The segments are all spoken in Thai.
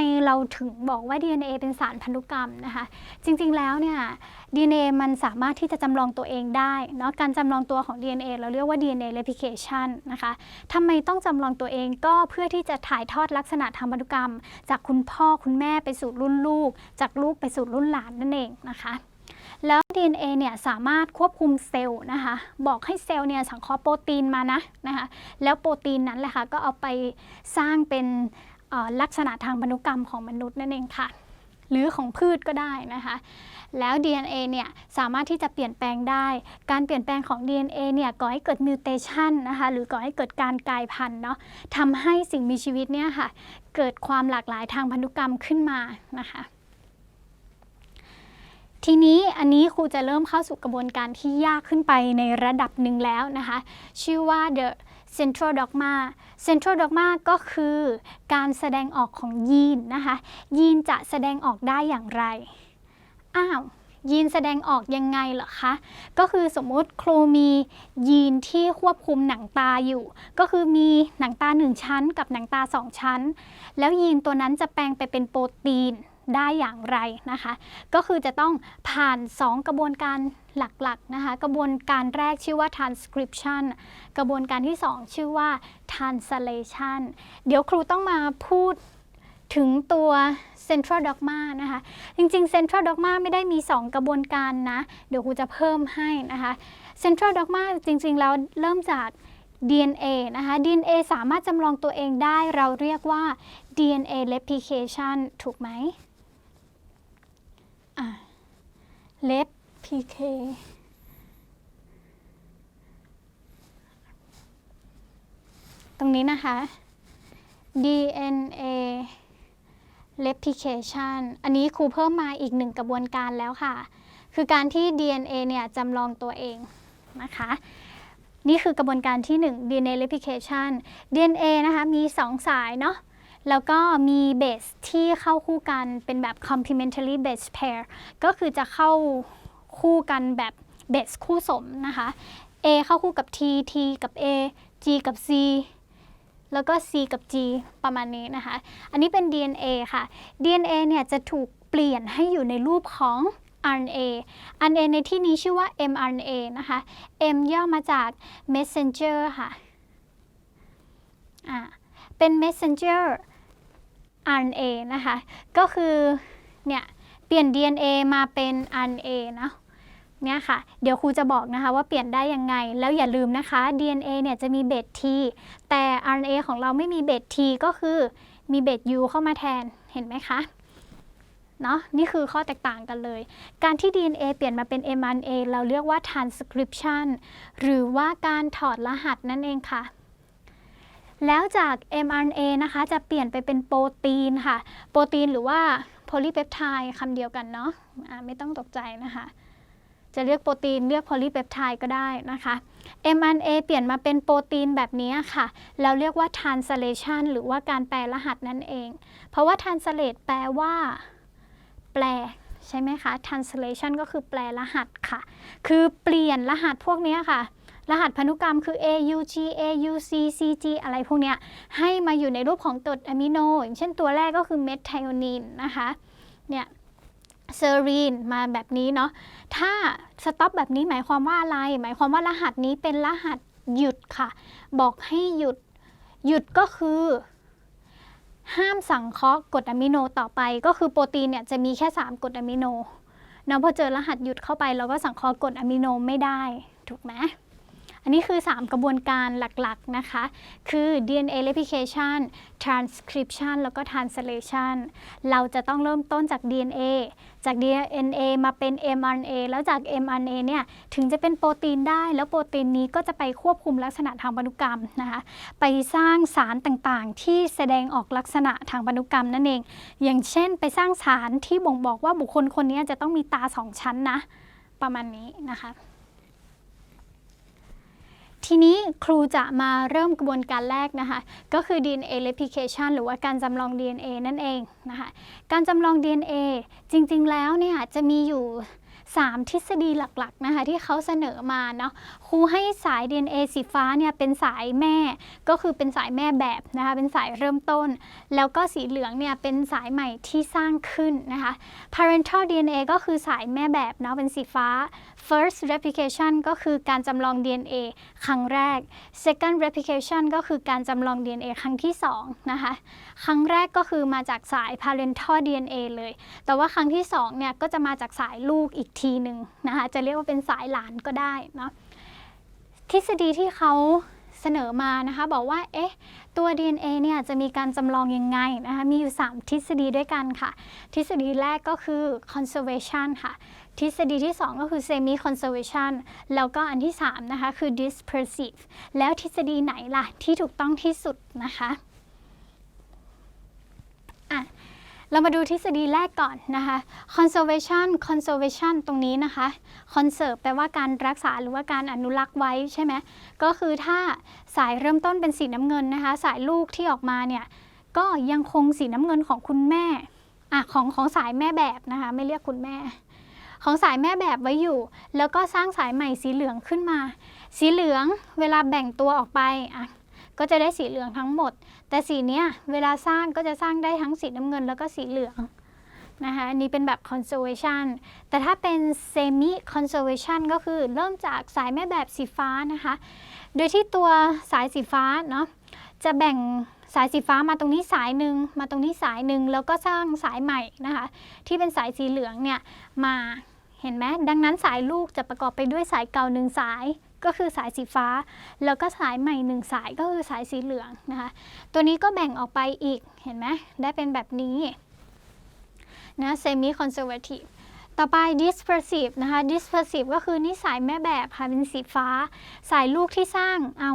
ไมเราถึงบอกว่า DNA เป็นสารพันธุกรรมนะคะ จริงๆแล้วเนี่ย DNA มันสามารถที่จะจำลองตัวเองได้เนาะการจำลองตัวของ DNA เราเรียกว่า DNA replication นะคะทำไมต้องจำลองตัวเองก็เพื่อที่จะถ่ายทอดลักษณะทางพันธุกรรม จากคุณพ่อคุณแม่ไปสู่รุ่นลูก จากลูกไปสู่รุ่นหลานนั่นเองนะคะแล้ว DNA เนี่ยสามารถควบคุมเซลล์นะคะ บอกให้เซลล์เนี่ยสังเคราะห์โปรตีนมานะนะคะแล้วโปรตีนนั้นแหละค่ะก็เอาไปสร้างเป็น ลักษณะทางพันธุกรรมของมนุษย์นั่นเองค่ะ หรือของพืชก็ได้นะคะ แล้ว DNA เนี่ยสามารถที่จะเปลี่ยนแปลงได้ การเปลี่ยนแปลงของ DNA เนี่ยก่อให้เกิดมิวเทชันนะคะหรือก่อให้เกิดการกลายพันธุ์เนาะทำให้สิ่งมีชีวิตเนี่ยค่ะเกิดความหลากหลายทางพันธุกรรมขึ้นมานะคะทีนี้อันนี้ครูจะเริ่มเข้าสู่กระบวนการที่ยากขึ้นไปในระดับหนึ่งแล้วนะคะ ชื่อว่า the central dogma central dogma ก็คือการแสดงออกของยีนนะคะ ยีนจะแสดงออกได้อย่างไร อ้าวยีนแสดงออกยังไงเหรอคะ ก็คือสมมุติครูมียีนที่ควบคุมหนังตาอยู่ ก็คือมีหนังตาหนึ่งชั้น กับหนังตาสองชั้น แล้วยีนตัวนั้นจะแปลงไปเป็นโปรตีนได้อย่างไรนะคะ ก็คือจะต้องผ่าน 2 กระบวนการ หลักๆนะคะกระบวนการแรกชื่อว่า transcription กระบวนการที่ 2 ชื่อว่า translation เดี๋ยวครูต้องมาพูดถึงตัว central dogma นะคะ จริงๆ central dogma ไม่ได้มี 2 กระบวนการนะ เดี๋ยวครูจะเพิ่มให้นะคะ central dogma จริงๆ แล้วเริ่มจาก DNA นะคะ DNA สามารถจำลองตัวเองได้เราเรียกว่า DNA replication ถูกไหม อะ replicate ตรงนี้นะคะ DNA replication อันนี้ครูเพิ่มมาอีกหนึ่งกระบวนการแล้วค่ะ คือการที่ DNA เนี่ยจำลองตัวเองนะคะ นี่คือกระบวนการที่ 1 DNA replication DNA นะคะมี 2 สายเนาะแล้วก็มีเบสที่เข้าคู่กันเป็นแบบ complementary base pair ก็คือจะเข้า คู่กันแบบเบสคู่สมนะคะ A เข้าคู่กับ T T กับ A G กับ C แล้วก็ C กับ G ประมาณนี้นะคะ อันนี้เป็น DNA ค่ะ DNA เนี่ยจะถูกเปลี่ยนให้อยู่ในรูปของ RNA RNA ในที่นี้ชื่อว่า mRNA นะคะ M ย่อมาจาก messenger ค่ะอ่าเป็น messenger RNA นะคะ ก็คือเนี่ยเปลี่ยน DNA มาเป็น RNA นะ เนี่ยค่ะ เดี๋ยวครูจะบอกนะคะว่าเปลี่ยนได้ยังไง แล้วอย่าลืมนะคะ DNA เนี่ยจะมีเบส T แต่ RNA ของเราไม่มีเบส T ก็คือมีเบส U เข้ามาแทน เห็นไหมคะเนาะนี่คือข้อแตกต่างกันเลย การที่ DNA เปลี่ยนมาเป็น mRNA เราเรียกว่า transcription หรือว่าการถอดรหัสนั่นเองค่ะ แล้วจาก mRNA นะคะจะเปลี่ยนไปเป็นโปรตีนค่ะ โปรตีนหรือว่าโพลีเปปไทด์คำเดียวกันเนาะะไม่ต้องตกใจนะคะ จะเรียกโปรตีนเรียกโพลีเปปไทด์ก็ได้นะคะ mRNA เปลี่ยนมาเป็นโปรตีนแบบนี้ค่ะ เราเรียกว่า translation หรือว่าการแปลรหัสนั่นเอง เพราะว่า translate แปลว่า แปลใช่ไหมคะ translation ก็คือแปลรหัสค่ะ คือเปลี่ยนรหัสพวกนี้ค่ะ รหัสพันธุกรรมคือ AUG AUC CG อะไรพวกนี้ให้มาอยู่ในรูปของกรดอะมิโน อย่างเช่นตัวแรกก็คือเมทไทโอนินนะคะ เนี่ย เซอรีนมาแบบนี้เนาะถ้าสต็อปแบบนี้หมายความว่าอะไร หมายความว่ารหัสนี้เป็นรหัสหยุดค่ะ บอกให้หยุดหยุดก็คือ ห้ามสังเคราะห์กรดอะมิโนต่อไป ก็คือโปรตีนเนี่ยจะมีแค่ 3กรดอะมิโนเนาะพอเจอรหัสหยุดเข้าไปเราก็สังเคราะห์กรดอะมิโนไม่ได้ ถูกไหม อันนี้คือ 3 กระบวนการหลักๆนะคะ คือ DNA replication transcription แล้วก็ translation เราจะต้องเริ่มต้นจาก DNA จาก DNA มาเป็น mRNA แล้วจาก mRNA เนี่ยถึงจะเป็นโปรตีนได้ แล้วโปรตีนนี้ก็จะไปควบคุมลักษณะทางพันธุกรรมนะคะไปสร้างสารต่างๆ ที่แสดงออกลักษณะทางพันธุกรรมนั่นเอง อย่างเช่น ไปสร้างสารที่บ่งบอกว่าบุคคลคนนี้จะต้องมีตาสองชั้นนะ ประมาณนี้นะคะ ทีนี้ครูจะมาเริ่มกระบวนการแรกนะคะ ก็คือ DNA replication หรือว่าการจำลอง DNA นั่นเองนะคะ การจำลอง DNA จริงๆแล้วเนี่ยจะมีอยู่ 3 ทฤษฎีหลักๆนะคะที่เขาเสนอมาเนาะครูให้สาย DNA สีฟ้าเนี่ยเป็นสายแม่ก็คือเป็นสายแม่แบบนะคะเป็นสายเริ่มต้น แล้วก็สีเหลืองเนี่ยเป็นสายใหม่ที่สร้างขึ้นนะคะ parental DNA ก็คือสายแม่แบบเนาะเป็นสีฟ้า first replication ก็คือการจำลอง DNA ครั้งแรก second replication ก็คือการจำลอง DNA ครั้งที่2นะคะครั้งแรกก็คือมาจากสาย parental DNA เลย แต่ว่าครั้งที่2เนี่ยก็จะมาจากสายลูกอีกทีหนึ่งนะคะจะเรียกว่าเป็นสายหลานก็ได้เนาะทฤษฎีที่เขาเสนอมานะคะบอกว่าเอ๊ะตัว DNA เนี่ยจะมีการจำลองยังไงนะคะมีอยู่ 3 ทฤษฎีด้วยกันค่ะ ทฤษฎีแรกก็คือ conservation ค่ะ ทฤษฎีที่ 2 ก็คือ semi conservation แล้วก็อันที่ 3 นะคะ คือ dispersive แล้วทฤษฎีไหนล่ะที่ถูกต้องที่สุดนะคะอะ เรามาดูทฤษฎีแรกก่อนนะคะ conservation conservation ตรงนี้นะคะ conserve แปลว่าการรักษาหรือว่าการอนุรักษ์ไว้ใช่ไหมก็คือถ้าสายเริ่มต้นเป็นสีน้ำเงินนะคะ สายลูกที่ออกมาเนี่ย ก็ยังคงสีน้ำเงินของคุณแม่อะของของสายแม่แบบนะคะ ไม่เรียกคุณแม่ ของสายแม่แบบไว้อยู่ แล้วก็สร้างสายใหม่สีเหลืองขึ้นมา สีเหลืองเวลาแบ่งตัวออกไปอะก็จะได้สีเหลืองทั้งหมด แต่สีเนี้ยเวลาสร้างก็จะสร้างได้ทั้งสีน้ำเงินแล้วก็สีเหลืองนะคะอันนี้เป็นแบบ conservation แต่ถ้าเป็น semi conservation ก็คือเริ่มจากสายแม่แบบสีฟ้านะคะ โดยที่ตัวสายสีฟ้าเนาะจะแบ่งสายสีฟ้ามาตรงนี้สายหนึ่งมาตรงนี้สายหนึ่งแล้วก็สร้างสายใหม่นะคะ ที่เป็นสายสีเหลืองเนี่ยมาเห็นไหมดังนั้นสายลูกจะประกอบไปด้วยสายเก่าหนึ่งสาย ก็คือสายสีฟ้า แล้วก็สายใหม่หนึ่งสายก็คือสายสีเหลืองนะคะ ตัวนี้ก็แบ่งออกไปอีกเห็นไหมได้เป็นแบบนี้นะ semi conservative ต่อไป dispersive นะคะ dispersive ก็คือนี่สายแม่แบบค่ะเป็นสีฟ้า สายลูกที่สร้างเอา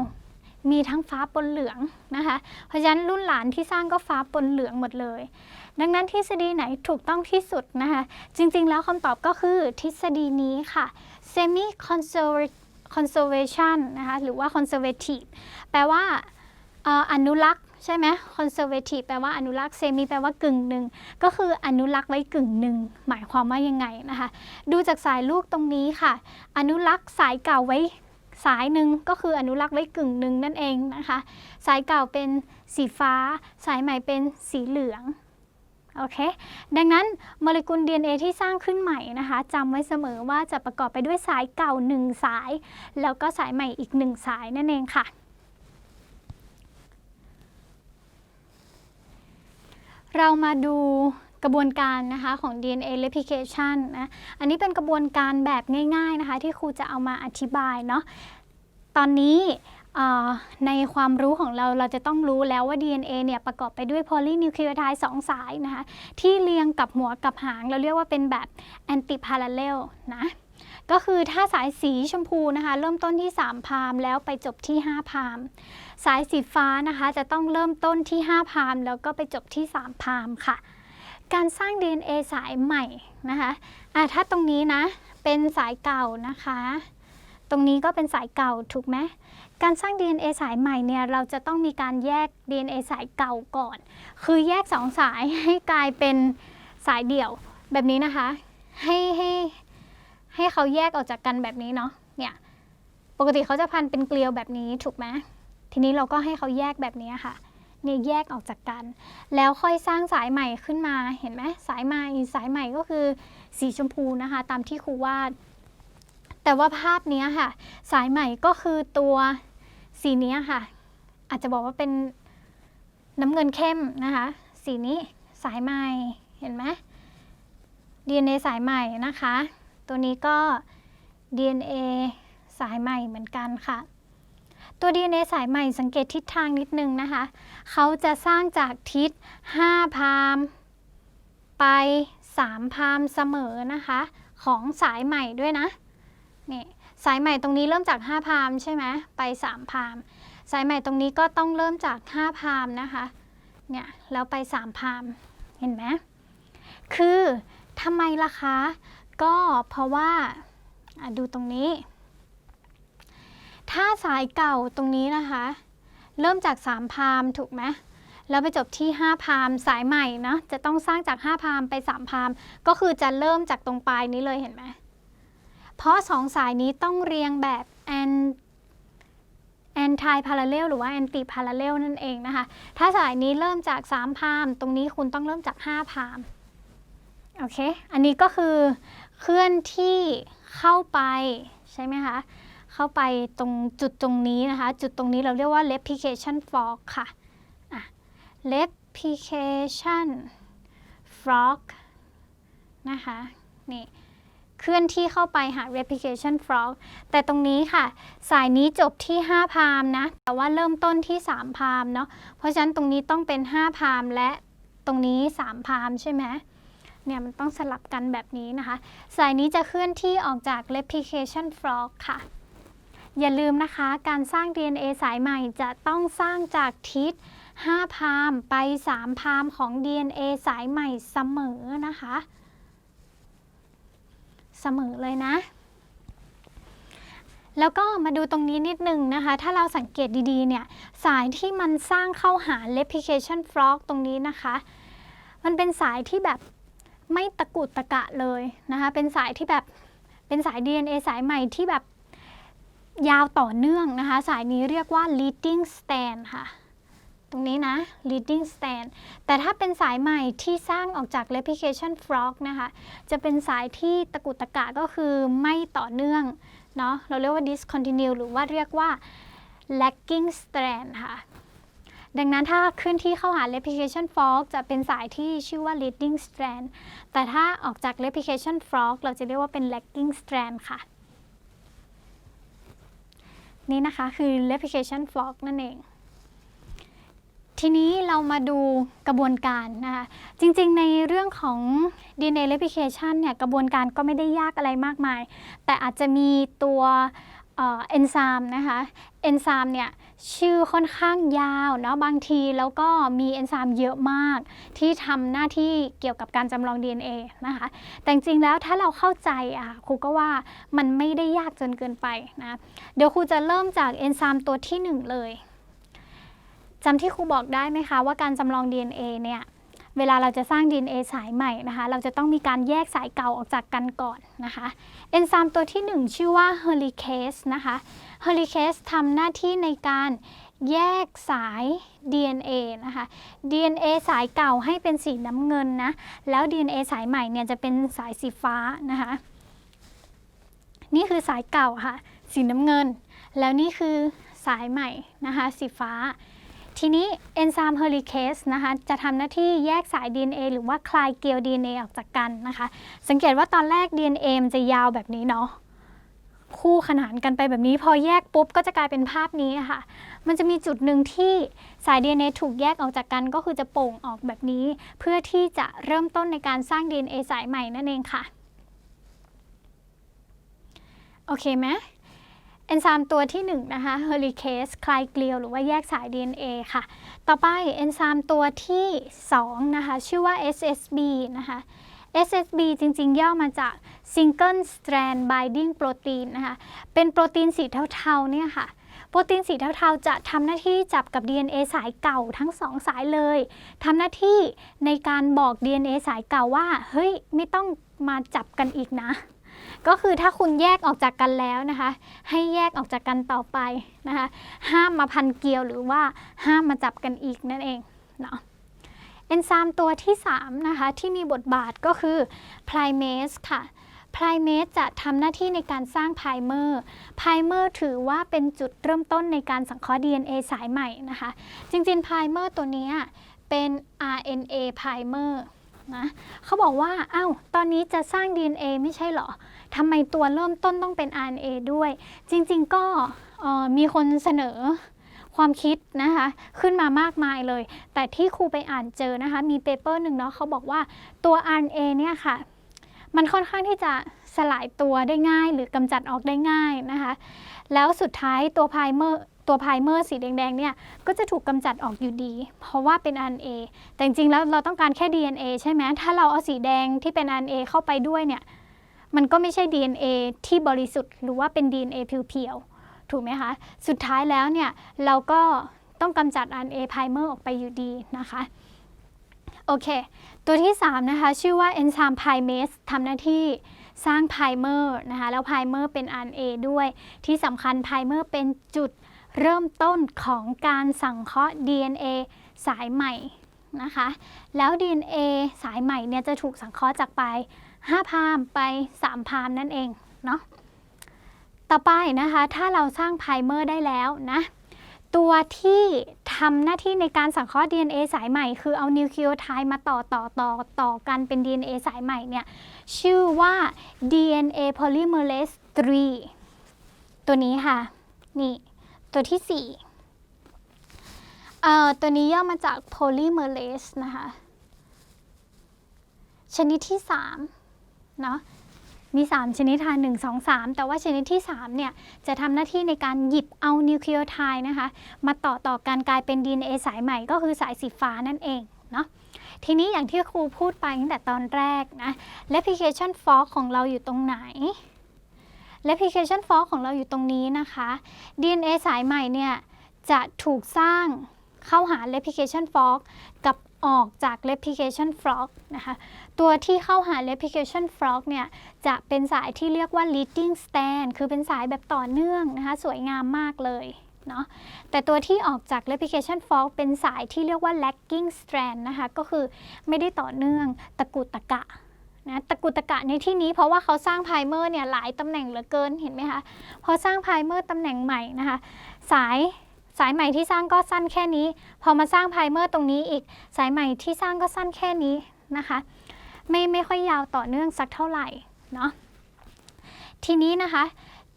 มีทั้งฟ้าปนเหลืองนะคะ เพราะฉะนั้นรุ่นหลานที่สร้างก็ฟ้าปนเหลืองหมดเลย ดังนั้นทฤษฎีไหนถูกต้องที่สุดนะคะ จริงๆแล้วคำตอบก็คือทฤษฎีนี้ค่ะ semi conservative conservation นะคะหรือว่า conservative แปลว่าเอ่ออนุรักษ์ใช่ไหม conservative แปลว่าอนุรักษ์ semi แปลว่ากึ่งหนึ่ง ก็คืออนุรักษ์ไว้กึ่งหนึ่ง หมายความว่ายังไงนะคะ ดูจากสายลูกตรงนี้ค่ะ อนุรักษ์สายเก่าไว้สายหนึ่งก็คืออนุรักษ์ไว้กึ่งหนึ่งนั่นเองนะคะ สายเก่าเป็นสีฟ้า สายใหม่เป็นสีเหลือง โอเค ดังนั้นโมเลกุล DNA ที่สร้างขึ้นใหม่นะคะจำไว้เสมอว่าจะประกอบไปด้วยสายเก่า 1 สาย แล้วก็สายใหม่อีก 1 สายนั่นเองค่ะ เรามาดูกระบวนการนะคะของ DNA replication นะ อันนี้เป็นกระบวนการแบบง่าย ๆนะคะ ที่ครูจะเอามาอธิบายเนาะ ตอนนี้ ในความรู้ของเราเราจะต้องรู้แล้วว่า DNA เนี่ยประกอบไปด้วย polynucleotide 2สสายนะคะที่เรียงกับหัวกับหางเราเรียกว่าเป็นแบบ anti parallel นะก็คือถ้าสายสีชมพูนะคะ เริ่มต้นที่ 3 พามแล้วไปจบที่ 5 พามสายสีฟ้านะคะจะต้องเริ่มต้นที่ 5 พามแล้วก็ไปจบที่ 3 พามค่ะ การสร้าง DNA สายใหม่นะคะะถ้าตรงนี้นะเป็นสายเก่านะคะ ตรงนี้ก็เป็นสายเก่าถูกไหมการสร้าง DNA สายใหม่เนี่ยเราจะต้องมีการแยก DNA สายเก่าก่อน คือแยกสองสายให้กลายเป็นสายเดี่ยวแบบนี้นะคะ ให้ให้ให้เขาแยกออกจากกันแบบนี้เนาะเนี่ยปกติเขาจะพันเป็นเกลียวแบบนี้ถูกไหมทีนี้เราก็ให้เขาแยกแบบนี้ค่ะเนี่ยแยกออกจากกัน แล้วค่อยสร้างสายใหม่ขึ้นมาเห็นไหมสายใหม่สายใหม่ก็คือสีชมพูนะคะ ตามที่ครูวาด แต่ว่าภาพนี้ค่ะ สายใหม่ก็คือตัวสีนี้ค่ะ อาจจะบอกว่าเป็นน้ำเงินเข้มนะคะ สีนี้สายใหม่เห็นไหม DNA สายใหม่นะคะ ตัวนี้ก็ DNA สายใหม่เหมือนกันค่ะ ตัว DNA สายใหม่สังเกตทิศทางนิดนึงนะคะ เขาจะสร้างจากทิศ 5 พามไป 3 พามเสมอนะคะ ของสายใหม่ด้วยนะ นี่สายใหม่ตรงนี้เริ่มจาก 5 พามใช่ไหมไป 3 พาม สายใหม่ตรงนี้ก็ต้องเริ่มจาก 5 พามนะคะ เนี่ยแล้วไป 3 พาม เห็นไหม คือทำไมล่ะคะ ก็เพราะว่าดูตรงนี้ ถ้าสายเก่าตรงนี้นะคะ เริ่มจาก 3 พามถูกไหมแล้วไปจบที่ 5 พามสายใหม่นะจะต้องสร้างจาก 5 พามไป 3 พาม ก็คือจะเริ่มจากตรงปลายนี้เลยเห็นไหม เพราะสองสายนี้ต้องเรียงแบบ an anti parallel หรือว่า anti parallel นั่นเองนะคะ ถ้าสายนี้เริ่มจาก 3 พามตรงนี้คุณต้องเริ่มจาก 5 พามโอเค อันนี้ก็คือเคลื่อนที่เข้าไปใช่ไหมคะ เข้าไปตรงจุดตรงนี้นะคะ จุดตรงนี้เราเรียกว่า replication fork ค่ะอะ replication fork นะคะ นี่ เคลื่อนที่เข้าไปหา replication frog แต่ตรงนี้ค่ะ สายนี้จบที่ 5 พามนะ แต่ว่าเริ่มต้นที่ 3 พามเนาะ เพราะฉะนั้นตรงนี้ต้องเป็น 5 พามและตรงนี้ 3 พามใช่ไหมเนี่ยมันต้องสลับกันแบบนี้นะคะ สายนี้จะเคลื่อนที่ออกจาก replication frog ค่ะ อย่าลืมนะคะ การสร้าง DNA สายใหม่จะต้องสร้างจากทิศ5พามไป 3 พามของ DNA สายใหม่เสมอนะคะ สมอเลยนะ แล้วก็มาดูตรงนี้นิดนึงนะคะ ถ้าเราสังเกตดีๆเนี่ย สายที่มันสร้างเข้าหา replication frog ตรงนี้นะคะ มันเป็นสายที่แบบไม่ตะกุดตะกะเลยนะคะ เป็นสายที่แบบเป็นสาย DNA สายใหม่ที่แบบยาวต่อเนื่องนะคะ สายนี้เรียกว่า leading strand ค่ะ รงนี้นะ leading strand แต่ถ้าเป็นสายใหม่ที่สร้างออกจาก replication frog นะคะ จะเป็นสายที่ตะกุตะกะก็คือไม่ต่อเนื่องเนาะเราเรียกว่า discontinue หรือว่าเรียกว่า lagging strand ค่ะดังนั้นถ้าขึ้นที่เข้าหา replication frog จะเป็นสายที่ชื่อว่า leading strand แต่ถ้าออกจาก replication frog เราจะเรียกว่าเป็น lagging strand ค่ะ นี่นะคะคือ replication frog นั่นเอง ทีนี้เรามาดูกระบวนการนะคะ จริงๆ ในเรื่องของ DNA replication เนี่ยกระบวนการก็ไม่ได้ยากอะไรมากมาย แต่อาจจะมีตัวเอนไซม์นะคะเอนไซม์เนี่ยชื่อค่อนข้างยาวเนาะบางทีแล้วก็มีเอนไซม์เยอะมาก ที่ทำหน้าที่เกี่ยวกับการจำลอง DNA นะคะแต่จริงๆแล้วถ้าเราเข้าใจอะครูก็ว่ามันไม่ได้ยากจนเกินไปนะเดี๋ยวครูจะเริ่มจากเอนไซม์ตัวที่หนึ่งเลย จำที่ครูบอกได้ไหมคะว่าการจำลอง DNA เนี่ยเวลาเราจะสร้าง DNA สายใหม่นะคะ เราจะต้องมีการแยกสายเก่าออกจากกันก่อนนะคะเอนไซม์ตัวที่ 1 ชื่อว่า helicase นะคะ helicase ทำหน้าที่ในการแยกสาย DNA นะคะ DNA สายเก่าให้เป็นสีน้ำเงินนะ แล้ว DNA สายใหม่เนี่ยจะเป็นสายสีฟ้านะคะ นี่คือสายเก่าค่ะ สีน้ำเงิน แล้วนี่คือสายใหม่นะคะ สีฟ้า ทีนี้เอนไซม์เฮลิเคสนะคะจะทำหน้าที่แยกสาย DNA หรือว่าคลายเกลียว DNA ออกจากกันนะคะ สังเกตว่าตอนแรก DNA มันจะยาวแบบนี้เนาะคู่ขนานกันไปแบบนี้ พอแยกปุ๊บก็จะกลายเป็นภาพนี้ค่ะ มันจะมีจุดหนึ่งที่สาย DNA ถูกแยกออกจากกันก็คือจะโป่งออกแบบนี้ เพื่อที่จะเริ่มต้นในการสร้าง DNA สายใหม่นั่นเองค่ะ โอเคไหม เอนไซม์ตัวที่1นะคะ helicase คลายเกลียวหรือว่าแยกสาย DNA ค่ะ ต่อไปเอนไซม์ตัวที่2นะคะชื่อว่า SSB นะคะ SSB จริงๆ ย่อมาจาก single strand binding protein นะคะ เป็นโปรตีนสีเทาๆเนี่ยค่ะ โปรตีนสีเทาๆ จะทำหน้าที่จับกับ DNA สายเก่าทั้งสองสายเลย ทำหน้าที่ในการบอก DNA สายเก่าว่า เฮ้ย ไม่ต้องมาจับกันอีกนะ ก็คือถ้าคุณแยกออกจากกันแล้วนะคะ ให้แยกออกจากกันต่อไปนะคะ ห้ามมาพันเกลียวหรือว่าห้ามมาจับกันอีกนั่นเองเนาะเอนไซม์ตัวที่3นะคะที่มีบทบาทก็คือไพรเมสค่ะไพรเมสจะทำหน้าที่ในการสร้างไพรเมอร์ไพรเมอร์ถือว่าเป็นจุดเริ่มต้นในการสังเคราะห์ DNA สายใหม่นะคะ จริงๆไพรเมอร์ตัวนี้เป็น RNA ไพรเมอร์นะเขาบอกว่าอ้าวตอนนี้จะสร้าง DNA ไม่ใช่เหรอ ทำไมตัวเริ่มต้นต้องเป็น RNA ด้วย จริง ๆ ก็มีคนเสนอความคิดนะคะขึ้นมามากมายเลย แต่ที่ครูไปอ่านเจอนะคะมีเปเปอร์หนึ่งเนาะเขาบอกว่าตัว RNA เนี่ยค่ะ มันค่อนข้างที่จะสลายตัวได้ง่าย หรือกำจัดออกได้ง่ายนะคะแล้วสุดท้ายตัวไพเมอร์ตัวไพเมอร์สีแดงๆเนี่ยก็จะถูกกำจัดออกอยู่ดี เพราะว่าเป็น RNA แต่จริงๆแล้วเราต้องการแค่ DNA ใช่ไหมถ้าเราเอาสีแดงที่เป็น RNA เข้าไปด้วยเนี่ย มันก็ไม่ใช่ DNA ที่บริสุทธิ์หรือว่าเป็น DNA เพียวๆถูกไหมคะ สุดท้ายแล้วเนี่ยเราก็ต้องกำจัด RNA primer ออกไปอยู่ดีนะคะโอเค ตัวที่ 3 นะคะ ชื่อว่า enzyme primase ทำหน้าที่สร้างไพรเมอร์นะคะ แล้วไพรเมอร์เป็น RNA ด้วย ที่สำคัญไพรเมอร์เป็นจุดเริ่มต้นของการสังเคราะห์ DNA สายใหม่นะคะ แล้ว DNA สายใหม่เนี่ยจะถูกสังเคราะห์จากไป 5 พามไป 3 พามนั่นเองเนาะต่อไปนะคะถ้าเราสร้างไพเมอร์ได้แล้วนะตัวที่ทำหน้าที่ในการสังเคราะห์ DNA สายใหม่ คือเอานิวคลีโอไทด์มาต่อต่อต่อต่อกันเป็น DNA สายใหม่เนี่ยชื่อว่า DNA polymerase 3 ตัวนี้ค่ะ นี่ ตัวที่ 4 เอ่อ ตัวนี้ย่อมาจาก polymerase นะคะ ชนิดที่ 3 เนาะมี 3 ชนิดค่ะ1 2 3 แต่ว่าชนิดที่3เนี่ยจะทำหน้าที่ในการหยิบเอานิวคลีโอไทด์นะคะ มาต่อต่อกันกลายเป็น DNA สายใหม่ก็คือสายสีฟ้านั่นเองเนาะทีนี้อย่างที่ครูพูดไปตั้งแต่ตอนแรกนะ replication fork ของเราอยู่ตรงไหน replication fork ของเราอยู่ตรงนี้นะคะ DNA สายใหม่เนี่ยจะถูกสร้างเข้าหา replication fork กับ ออกจาก replication fork นะคะ ตัวที่เข้าหา replication fork เนี่ยจะเป็นสายที่เรียกว่า leading strand คือเป็นสายแบบต่อเนื่องนะคะ สวยงามมากเลยเนาะแต่ตัวที่ออกจาก replication fork เป็นสายที่เรียกว่า lagging strand นะคะ ก็คือไม่ได้ต่อเนื่องตะกุตะกะนะตะกุตะกะในที่นี้เพราะว่าเขาสร้างไพเมอร์เนี่ยหลายตำแหน่งเหลือเกินเห็นไหมคะ พอสร้างไพเมอร์ตำแหน่งใหม่นะคะ สาย สายใหม่ที่สร้างก็สั้นแค่นี้ พอมาสร้างไพรเมอร์ตรงนี้อีก สายใหม่ที่สร้างก็สั้นแค่นี้นะคะ ไม่ไม่ค่อยยาวต่อเนื่องสักเท่าไหร่เนาะทีนี้นะคะ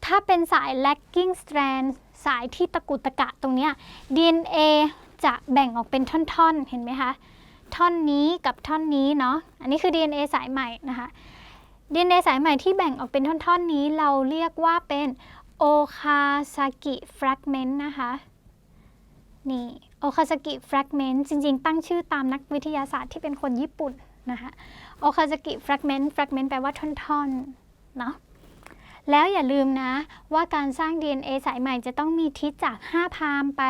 ถ้าเป็นสาย lagging strand สายที่ตะกุตะกะตรงเนี้ย DNA จะแบ่งออกเป็นท่อนๆ เห็นไหมคะ ท่อนนี้กับท่อนนี้เนาะ อันนี้คือ DNA สายใหม่นะคะ DNA สายใหม่ที่แบ่งออกเป็นท่อนๆนี้เราเรียกว่าเป็นโอคาซากิแฟรกเมนต์นะคะ นี่โอคาซากิแฟกเมนต์จริง ๆ ตั้งชื่อตามนักวิทยาศาสตร์ที่เป็นคนญี่ปุ่นนะคะโอคาซากิแฟกเมนต์แฟกเมนต์แปลว่าท่อนๆเนาะแล้วอย่าลืมนะว่าการสร้าง DNA สายใหม่จะต้องมีทิศจาก 5 พามไป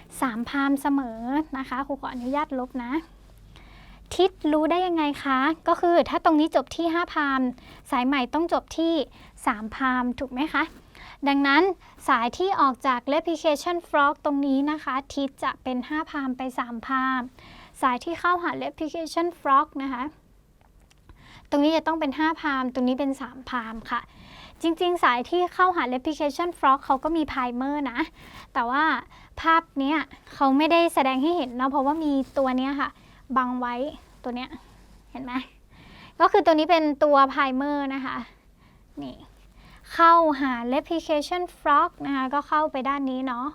3 พามเสมอนะคะครูขออนุญาตลบนะ ทิศรู้ได้ยังไงคะ ก็คือถ้าตรงนี้จบที่ 5 พาม สายใหม่ต้องจบที่ 3 พามถูกไหมคะ ดังนั้นสายที่ออกจาก replication frog ตรงนี้นะคะ ทิศจะเป็น 5 พามไป 3 พามสายที่เข้าหา replication frog นะคะ ตรงนี้จะต้องเป็น 5 พาม ตรงนี้เป็น 3 พามค่ะ จริงๆ สายที่เข้าหา replication frog เขาก็มีไพรเมอร์นะ แต่ว่าภาพเนี้ยเขาไม่ได้แสดงให้เห็นเนาะเพราะว่ามีตัวเนี้ยค่ะ บังไว้ตัวเนี้ย เห็นไหมก็คือตัวนี้เป็นตัวไพรเมอร์นะคะ นี่ เข้าหา replication frog นะคะก็เข้าไปด้านนี้เนาะ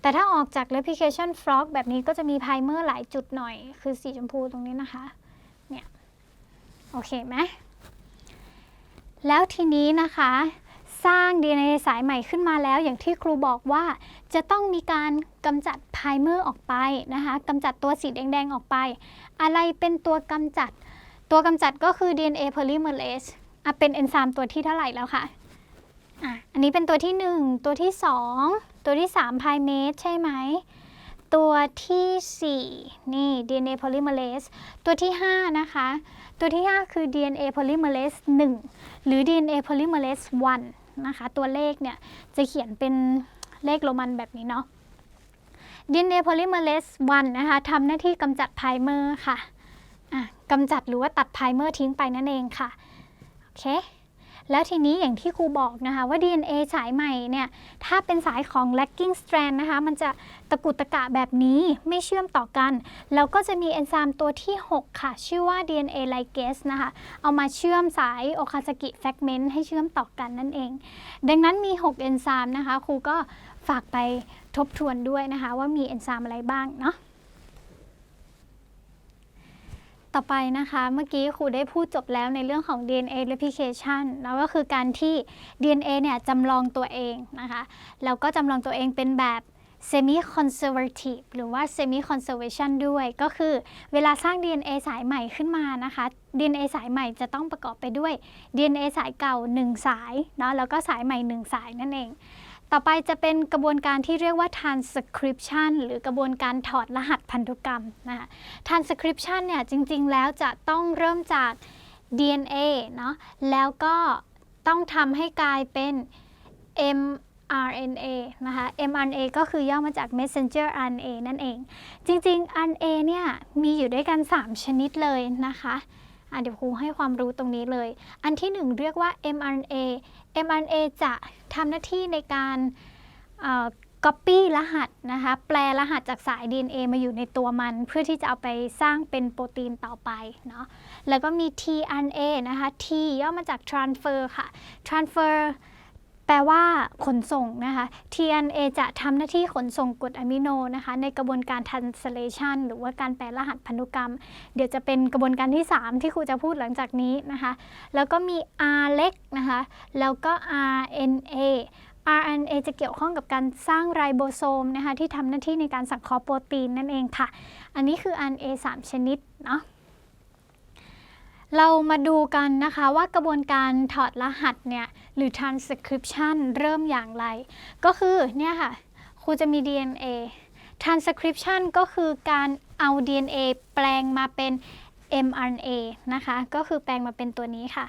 แต่ถ้าออกจาก replication frog แบบนี้ก็จะมีไพรเมอร์หลายจุดหน่อย คือสีชมพูตรงนี้นะคะ เนี่ย โอเคไหมแล้วทีนี้นะคะ สร้าง DNA สายใหม่ขึ้นมาแล้ว อย่างที่ครูบอกว่าจะต้องมีการกำจัดไพรเมอร์ออกไปนะคะกำจัดตัวสีแดง ๆ ออกไป อะไรเป็นตัวกำจัด ตัวกำจัดก็คือ DNA polymerase อะเป็นเอนไซม์ตัวที่เท่าไหร่แล้วคะ อะอันนี้เป็นตัวที่ 1 ตัวที่ 2 ตัวที่3 primase ใช่ไหม ตัวทีสี่ 4 นี่ DNA polymerase ตัวที่ 5 นะคะ ตัวที่ 5 คือ DNA polymerase 1 หรือ DNA polymerase 1 นะคะ ตัวเลขเนี่ยจะเขียนเป็นเลขโรมันแบบนี้เนาะ DNA polymerase 1 นะคะทำหน้าที่กำจัดไพรเมอร์ค่ะอะกำจัดหรือว่าตัดไพรเมอร์ทิ้งไปนั่นเองค่ะ โอเค แล้วทีนี้อย่างที่ครูบอกนะคะว่า DNA สายใหม่เนี่ยถ้าเป็นสายของ lagging strand นะคะมันจะตะกุตะกะแบบนี้ไม่เชื่อมต่อกัน แล้วก็จะมีเอนไซม์ตัวที่ 6 ค่ะ ชื่อว่า DNA ligase นะคะเอามาเชื่อมสายโอคาซากิแฟกเมนต์ให้เชื่อมต่อกันนั่นเอง ดังนั้นมี 6 เอนไซม์นะคะครูก็ฝากไปทบทวนด้วยนะคะว่ามีเอนไซม์อะไรบ้างเนาะ ต่อไปนะคะเมื่อกี้ครูได้พูดจบแล้วในเรื่องของ DNA replication แล้วก็คือการที่ DNA เนี่ยจำลองตัวเองนะคะแล้วก็จำลองตัวเองเป็นแบบ semi conservative หรือว่า semi conservation ด้วย ก็คือเวลาสร้าง DNA สายใหม่ขึ้นมานะคะ DNA สายใหม่จะต้องประกอบไปด้วย DNA สายเก่า 1 สายเนาะแล้วก็สายใหม่ 1 สายนั่นเอง ต่อไปจะเป็นกระบวนการที่เรียกว่า transcription หรือกระบวนการถอดรหัสพันธุกรรมนะคะ transcription เนี่ยจริงๆ แล้วจะต้องเริ่มจาก DNA เนาะแล้วก็ต้องทำให้กลายเป็น mRNA นะคะ mRNA ก็คือย่อมาจาก messenger RNA นั่นเอง จริงๆ RNA เนี่ยมีอยู่ด้วยกัน 3 ชนิดเลยนะคะอะเดี๋ยวครูให้ความรู้ตรงนี้เลย อันที่ 1 เรียกว่า mRNA mRNA จะทำหน้าที่ในการก๊อปปี้รหัสนะคะ แปลรหัสจากสาย DNA มาอยู่ในตัวมัน เพื่อที่จะเอาไปสร้างเป็นโปรตีนต่อไปเนาะแล้วก็มี tRNA นะคะ T ย่อมาจาก transfer ค่ะ transfer แปลว่าขนส่งนะคะ tRNA จะทำหน้าที่ขนส่งกรดอะมิโนนะคะ ในกระบวนการ translation หรือว่าการแปลรหัสพันธุกรรม เดี๋ยวจะเป็นกระบวนการที่ 3 ที่ครูจะพูดหลังจากนี้นะคะ แล้วก็มี R เล็กนะคะ แล้วก็ RNA RNA จะเกี่ยวข้องกับการสร้างไรโบโซมนะคะที่ทำหน้าที่ในการสังเคราะห์โปรตีนนั่นเองค่ะ อันนี้คือ RNA 3 ชนิดเนาะเรามาดูกันนะคะว่ากระบวนการถอดรหัสเนี่ย หรือ transcription เริ่มอย่างไร ก็คือเนี่ยค่ะครูจะมี DNA transcription ก็คือการเอา DNA แปลงมาเป็น mRNA นะคะ ก็คือแปลงมาเป็นตัวนี้ค่ะ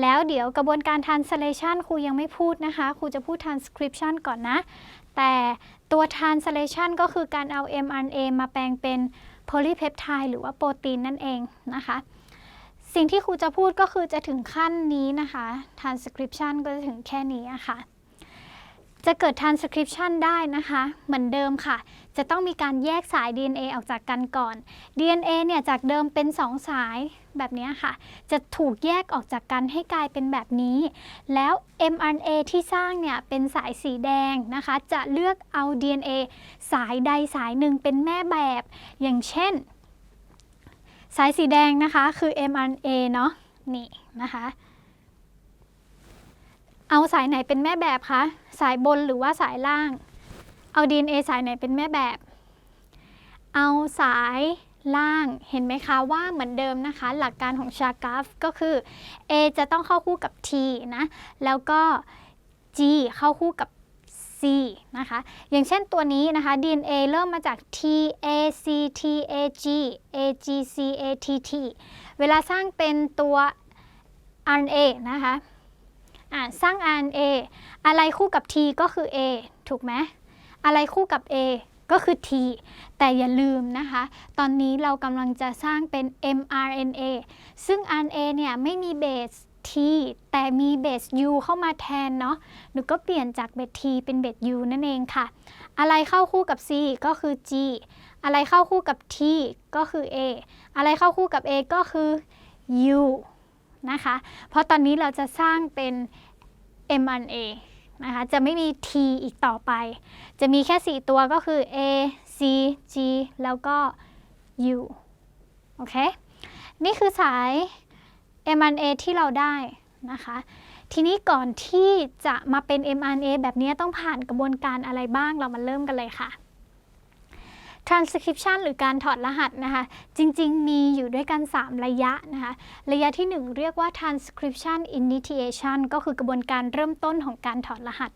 แล้วเดี๋ยวกระบวนการ translation ครูยังไม่พูดนะคะ ครูจะพูด transcription ก่อนนะ แต่ตัว translation ก็คือการเอา mRNA มาแปลงเป็น polypeptide หรือว่าโปรตีนนั่นเองนะคะ สิ่งที่ครูจะพูดก็คือจะถึงขั้นนี้นะคะ transcription ก็จะถึงแค่นี้อะค่ะ จะเกิด transcription ได้นะคะ เหมือนเดิมค่ะ จะต้องมีการแยกสาย DNA ออกจากกันก่อน DNA เนี่ยจากเดิมเป็น 2 สายแบบนี้ค่ะ จะถูกแยกออกจากกันให้กลายเป็นแบบนี้ แล้ว mRNA ที่สร้างเนี่ยเป็นสายสีแดงนะคะ จะเลือกเอา DNA สายใดสายหนึ่งเป็นแม่แบบ อย่างเช่น สายสีแดงนะคะคือ mRNA เนาะนี่นะคะ เอาสายไหนเป็นแม่แบบคะ สายบนหรือว่าสายล่าง เอา DNA สายไหนเป็นแม่แบบ เอาสายล่างเห็นไหมคะว่าเหมือนเดิมนะคะ หลักการของชากราฟก็คือ A จะต้องเข้าคู่กับ T นะ แล้วก็ G เข้าคู่กับ C นะคะ อย่างเช่นตัวนี้นะคะ DNA เริ่มมาจาก T A C T A G A G C A T T เวลาสร้างเป็นตัว RNA นะคะอะสร้าง RNA อะไรคู่กับ T ก็คือ A ถูกไหมอะไรคู่กับ A ก็คือ T แต่อย่าลืมนะคะ ตอนนี้เรากำลังจะสร้างเป็น mRNA ซึ่ง RNA เนี่ยไม่มีเบส T แต่มีเบส U เข้ามาแทนเนาะหนูก็เปลี่ยนจากเบส T เป็นเบส U นั่นเองค่ะ อะไรเข้าคู่กับ C ก็คือ G อะไรเข้าคู่กับ T ก็คือ A อะไรเข้าคู่กับ A ก็คือ U นะคะ เพราะตอนนี้เราจะสร้างเป็น mRNA นะคะ จะไม่มี T อีกต่อไป จะมีแค่ 4 ตัวก็คือ A C G แล้วก็ U โอเค นี่คือสาย mRNA ที่เราได้นะคะ ทีนี้ก่อนที่จะมาเป็น mRNA แบบนี้ต้องผ่านกระบวนการอะไรบ้างเรามาเริ่มกันเลยค่ะ transcription หรือการถอดรหัสนะคะ จริงๆ มีอยู่ด้วยกัน 3 ระยะนะคะ ระยะที่ 1 เรียกว่า transcription initiation ก็คือกระบวนการเริ่มต้นของการถอดรหัส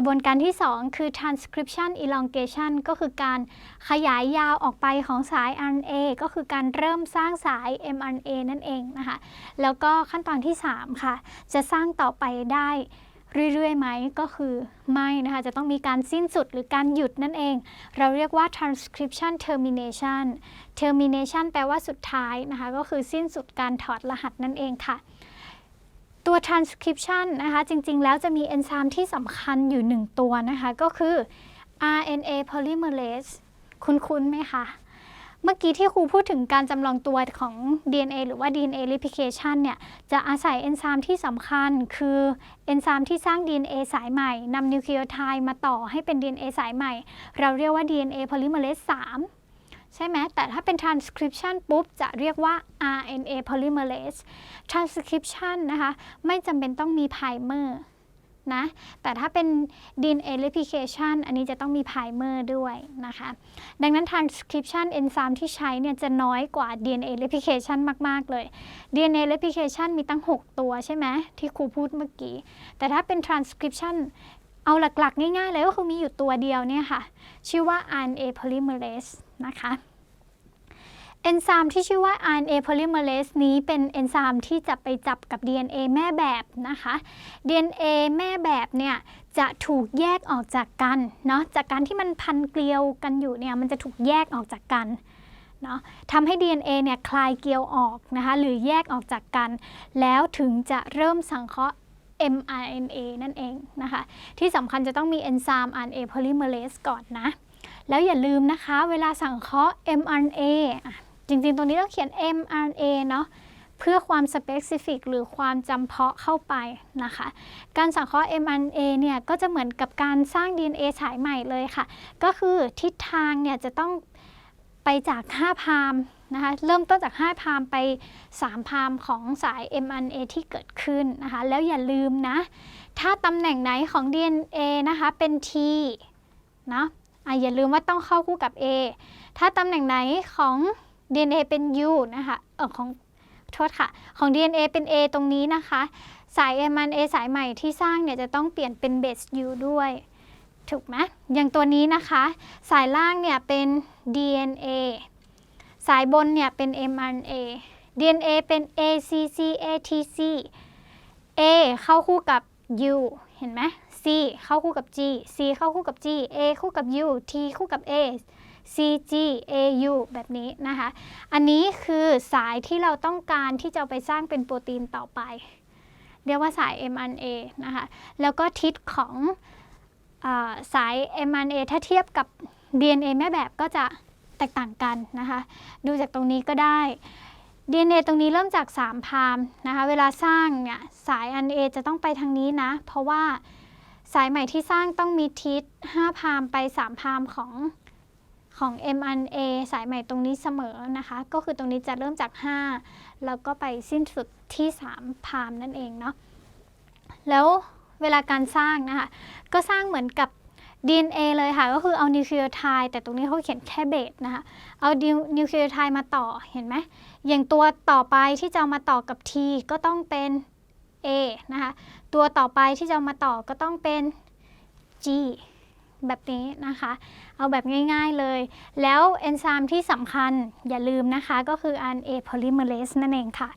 กระบวนการที่ 2 คือ transcription elongation ก็คือการขยายยาวออกไปของสาย RNA ก็คือการเริ่มสร้างสาย mRNA นั่นเองนะคะ แล้วก็ขั้นตอนที่ 3 ค่ะ จะสร้างต่อไปได้เรื่อยๆไหมก็คือไม่นะคะ จะต้องมีการสิ้นสุดหรือการหยุดนั่นเอง เราเรียกว่า transcription termination termination แปลว่าสุดท้ายนะคะ ก็คือสิ้นสุดการถอดรหัสนั่นเองค่ะ ตัว transcription นะคะจริงๆ แล้วจะมีเอนไซม์ที่สำคัญอยู่หนึ่งตัวนะคะก็คือ RNA polymerase คุ้นๆไหมคะ เมื่อกี้ที่ครูพูดถึงการจำลองตัวของ DNA หรือว่า DNA replication เนี่ยจะอาศัยเอนไซม์ที่สำคัญคือเอนไซม์ที่สร้าง DNA สายใหม่นำนิวคลีโอไทด์มาต่อให้เป็น DNA สายใหม่ เราเรียกว่า DNA polymerase 3 ใช่ไหมแต่ถ้าเป็น transcription ปุ๊บ จะเรียกว่า RNA polymerase transcription นะคะ ไม่จำเป็นต้องมี primer นะ แต่ถ้าเป็น DNA replication อันนี้จะต้องมี primer ด้วยนะคะ ดังนั้น transcription เอนไซม์ที่ใช้เนี่ยจะน้อยกว่า DNA replication มาก ๆ เลย DNA replication มีตั้ง 6 ตัวใช่ไหมที่ครูพูดเมื่อกี้ แต่ถ้าเป็น transcription เอาหลัก ๆ ง่าย ๆ เลยก็คือมีอยู่ตัวเดียวเนี่ยค่ะ ชื่อว่า RNA polymerase นะคะเอนไซม์ที่ชื่อว่า RNA polymerase นี้เป็นเอนไซม์ที่จะไปจับกับ DNA แม่แบบนะคะ DNA แม่แบบเนี่ยจะถูกแยกออกจากกันเนาะจากการที่มันพันเกลียวกันอยู่เนี่ยมันจะถูกแยกออกจากกันเนาะทำให้ DNA เนี่ยคลายเกลียวออกนะคะหรือแยกออกจากกัน แล้วถึงจะเริ่มสังเคราะห์ mRNA นั่นเองนะคะที่สำคัญจะต้องมีเอนไซม์ RNA polymerase ก่อนนะ แล้วอย่าลืมนะคะเวลาสังเคราะห์ mRNA จริงๆ ตรงนี้ต้องเขียน mRNA เนาะเพื่อความ specific หรือความจำเพาะเข้าไปนะคะ การสังเคราะห์ mRNA เนี่ยก็จะเหมือนกับการสร้าง DNA ฉายใหม่เลยค่ะ ก็คือทิศทางเนี่ยจะต้องไปจาก 5 พามนะคะเริ่มต้นจาก 5 พามไป 3 พามของสาย mRNA ที่เกิดขึ้นนะคะ แล้วอย่าลืมนะ ถ้าตำแหน่งไหนของ DNA นะคะเป็น T เนาะ อะอย่าลืมว่าต้องเข้าคู่กับ A ถ้าตำแหน่งไหนของ DNA เป็น U นะคะเออของโทษค่ะ ของ DNA เป็น A ตรงนี้นะคะ สาย mRNA สายใหม่ที่สร้างเนี่ยจะต้องเปลี่ยนเป็น base U ด้วย ถูกไหมอย่างตัวนี้นะคะ สายล่างเนี่ยเป็น DNA สายบนเนี่ยเป็น mRNA DNA เป็น ACC ATC A เข้าคู่กับ U เห็นไหม เข้าคู่กับ G C เข้าคู่กับ G A คู่กับ U T คู่กับ A C G A U แบบนี้นะคะ อันนี้คือสายที่เราต้องการที่จะไปสร้างเป็นโปรตีนต่อไป เรียกว่าสาย mRNA นะคะ แล้วก็ทิศของอาสาย mRNA ถ้าเทียบกับ DNA แม่แบบก็จะแตกต่างกันนะคะ ดูจากตรงนี้ก็ได้ DNA ตรงนี้เริ่มจาก 3 พามนะคะ เวลาสร้างเนี่ยสาย RNA จะต้องไปทางนี้นะ เพราะว่า สายใหม่ที่สร้างต้องมีทิศ 5 พามไป 3 พามของของ mRNA สายใหม่ตรงนี้เสมอนะคะ ก็คือตรงนี้จะเริ่มจาก 5 แล้วก็ไปสิ้นสุดที่ 3 พามนั่นเองเนาะแล้วเวลาการสร้างนะคะ ก็สร้างเหมือนกับ DNA เลยค่ะ ก็คือเอานิวคลีโอไทด์แต่ตรงนี้เขาเขียนแค่เบสนะคะ เอานิวคลีโอไทด์มาต่อเห็นไหมอย่างตัวต่อไปที่จะมาต่อกับ T ก็ต้องเป็น A นะคะ ตัวต่อไปที่จะมาต่อก็ต้องเป็น G แบบนี้นะคะ เอาแบบง่ายๆเลย แล้วเอนไซม์ที่สำคัญอย่าลืมนะคะ ก็คือ RNA polymerase นั่นเองค่ะ